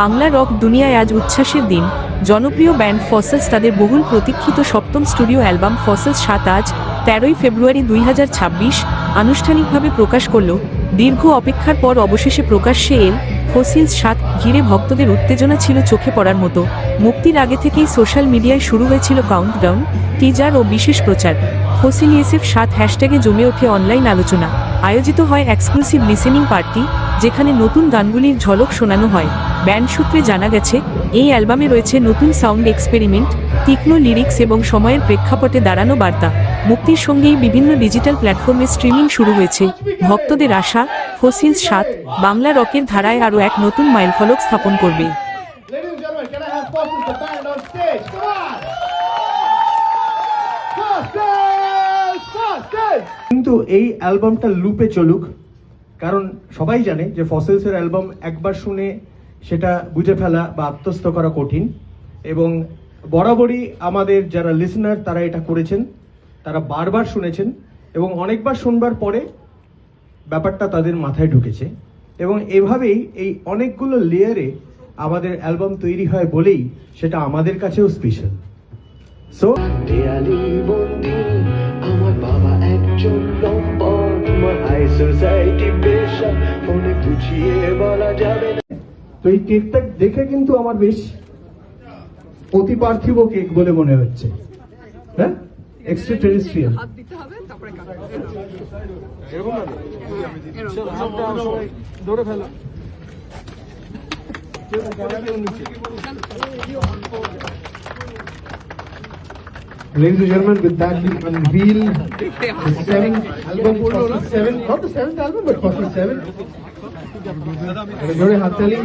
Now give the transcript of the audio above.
Bangla rock দুনিয়ায় আজ উচ্ছ্বাসের দিন। জনপ্রিয় ব্যান্ড ফসলস তাদের বহুল প্রতীক্ষিত সপ্তম স্টুডিও অ্যালবাম ফসলস সাত আজ তেরোই ফেব্রুয়ারি দুই হাজার ছাব্বিশ আনুষ্ঠানিকভাবে প্রকাশ করল। দীর্ঘ অপেক্ষার পর অবশেষে প্রকাশ্যে এল ফসিলস সাত ঘিরে ভক্তদের উত্তেজনা ছিল চোখে পড়ার মতো। মুক্তির আগে থেকেই সোশ্যাল মিডিয়ায় শুরু হয়েছিল কাউন্টডাউন, টিজার ও বিশেষ প্রচার। ফসিল ফসিলিয়েসেফ সাত হ্যাশট্যাগে জমে ওঠে অনলাইন আলোচনা। আয়োজিত হয় এক্সক্লুসিভ লিসেনিং পার্টি। যেখানে নতুন গানগুলির ঝলক শোনানো হয়। ব্যান্ড সূত্রে জানা গেছে, এই অ্যালবামে রয়েছে নতুন সাউন্ড এক্সপেরিমেন্ট, তীক্ষ্ণ লিরিক্স এবং সময়ের প্রেক্ষাপটে দাঁড়ানো বার্তা। মুক্তির সঙ্গেই বিভিন্ন ডিজিটাল প্ল্যাটফর্মে স্ট্রিমিং শুরু হয়েছে। ভক্তদের আশা ফসিলস সাত, বাংলা রকের ধারায় আরও এক নতুন মাইলফলক স্থাপন করবে! কিন্তু এই অ্যালবামটা লুপে চলুক কারণ সবাই জানে যে ফসেলসের অ্যালবাম একবার শুনে সেটা বুঝে ফেলা বা আত্মস্থ করা কঠিন। এবং বরাবরই আমাদের যারা লিসনার তারা এটা করেছেন, তারা বারবার শুনেছেন এবং অনেকবার শুনবার পরে ব্যাপারটা তাদের মাথায় ঢুকেছে। এবং এভাবেই এই অনেকগুলো লেয়ারে আমাদের অ্যালবাম তৈরি হয় বলেই সেটা আমাদের কাছেও স্পেশাল সো আমার বাবা একজন হাই সোসাইটি পেশা বলা যাবে না তো এই কেকটা দেখে কিন্তু আমার বেশ অতি পার্থিব কেক বলে মনে হচ্ছে হ্যাঁ extraterrestrial Ladies and gentlemen, with that we unveil the seventh album, Seven, not the seventh album, but Fossil Seven. জোরে হাততালি